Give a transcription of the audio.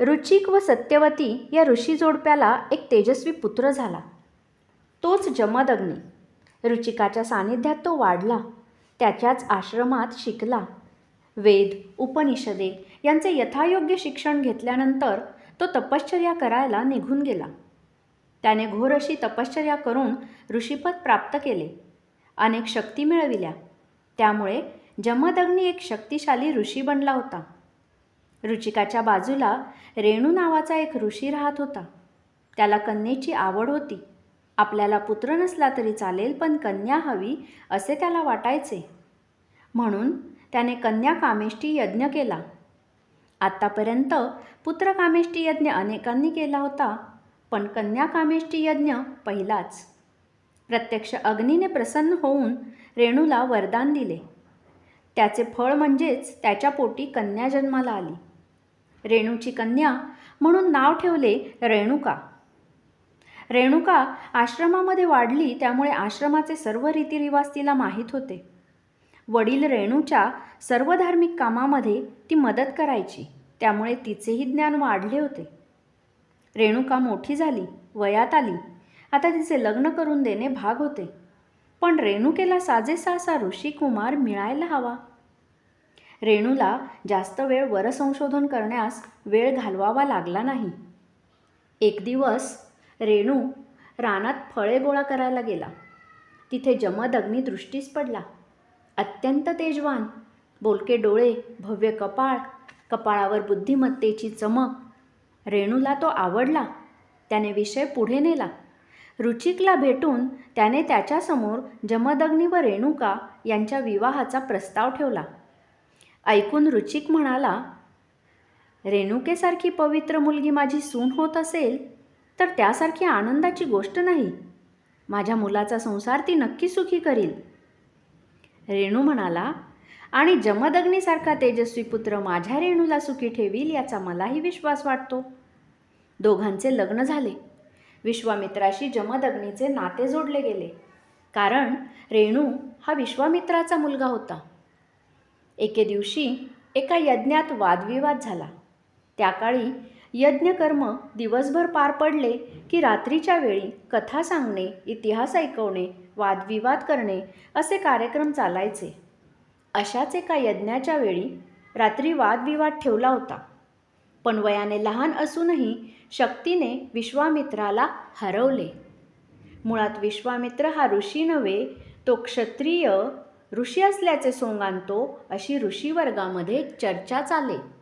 रुचिक व सत्यवती या ऋषी जोडप्याला एक तेजस्वी पुत्र झाला. तोच जमदग्नी. रुचिकाच्या सानिध्यात तो वाढला. त्याच्याच आश्रमात शिकला. वेद उपनिषदे यांचे यथायोग्य शिक्षण घेतल्यानंतर तो तपश्चर्या करायला निघून गेला. त्याने घोर अशी तपश्चर्या करून ऋषीपद प्राप्त केले. अनेक शक्ती मिळविल्या. त्यामुळे जमदग्नी एक शक्तिशाली ऋषी बनला होता. रुचिकाच्या बाजूला रेणू नावाचा एक ऋषी राहत होता. त्याला कन्येची आवड होती. आपल्याला पुत्र नसला तरी चालेल पण कन्या हवी असे त्याला वाटायचे. म्हणून त्याने कन्या कामेष्टी यज्ञ केला. आत्तापर्यंत पुत्र कामेष्टी यज्ञ अनेकांनी केला होता पण कन्या कामेष्टी यज्ञ पहिलाच. प्रत्यक्ष अग्नीने प्रसन्न होऊन रेणूला वरदान दिले. त्याचे फळ म्हणजेच त्याच्या पोटी कन्या जन्माला आली. रेणूची कन्या म्हणून नाव ठेवले रेणुका. रेणुका आश्रमामध्ये वाढली त्यामुळे आश्रमाचे सर्व रीतिरिवाज तिला माहीत होते. वडील रेणूच्या सर्व धार्मिक कामामध्ये ती मदत करायची त्यामुळे तिचेही ज्ञान वाढले होते. रेणुका मोठी झाली वयात आली. आता तिचे लग्न करून देणे भाग होते. पण रेणुकेला साजेसा असा ऋषिकुमार मिळायला हवा. रेणूला जास्त वेळ वरसंशोधन करण्यास वेळ घालवावा लागला नाही. एक दिवस रेणू रानात फळे गोळा करायला गेला. तिथे जमद अग्नी दृष्टीस पडला. अत्यंत तेजवान बोलके डोळे भव्य कपाळ कपाळावर बुद्धिमत्तेची चमक. रेणूला तो आवडला. त्याने विषय पुढे नेला. रुचिकला भेटून त्याने त्याच्यासमोर जमदग्नी व रेणुका यांच्या विवाहाचा प्रस्ताव ठेवला. ऐकून रुचिक म्हणाला रेणुकेसारखी पवित्र मुलगी माझी सून होत असेल तर त्यासारखी आनंदाची गोष्ट नाही. माझ्या मुलाचा संसार ती नक्की सुखी करील. रेणू म्हणाला आणि जमदग्नीसारखा तेजस्वी पुत्र माझ्या रेणूला सुखी ठेवील याचा मलाही विश्वास वाटतो. दोघांचे लग्न झाले. विश्वामित्राशी जमदग्नीचे नाते जोडले गेले. कारण रेणू हा विश्वामित्राचा मुलगा होता. एके दिवशी एका यज्ञात वादविवाद झाला. त्या काळी यज्ञकर्म दिवसभर पार पडले की रात्रीच्या वेळी कथा सांगणे इतिहास ऐकवणे वादविवाद करणे असे कार्यक्रम चालायचे. अशाच एका यज्ञाच्या वेळी रात्री वादविवाद ठेवला होता. पण वयाने लहान असूनही शक्तीने विश्वामित्राला हरवले. मुळात विश्वामित्र हा ऋषी नव्हे तो क्षत्रिय ऋषी असल्याचे सोंग आणतो अशी ऋषीवर्गामध्ये चर्चा चाले.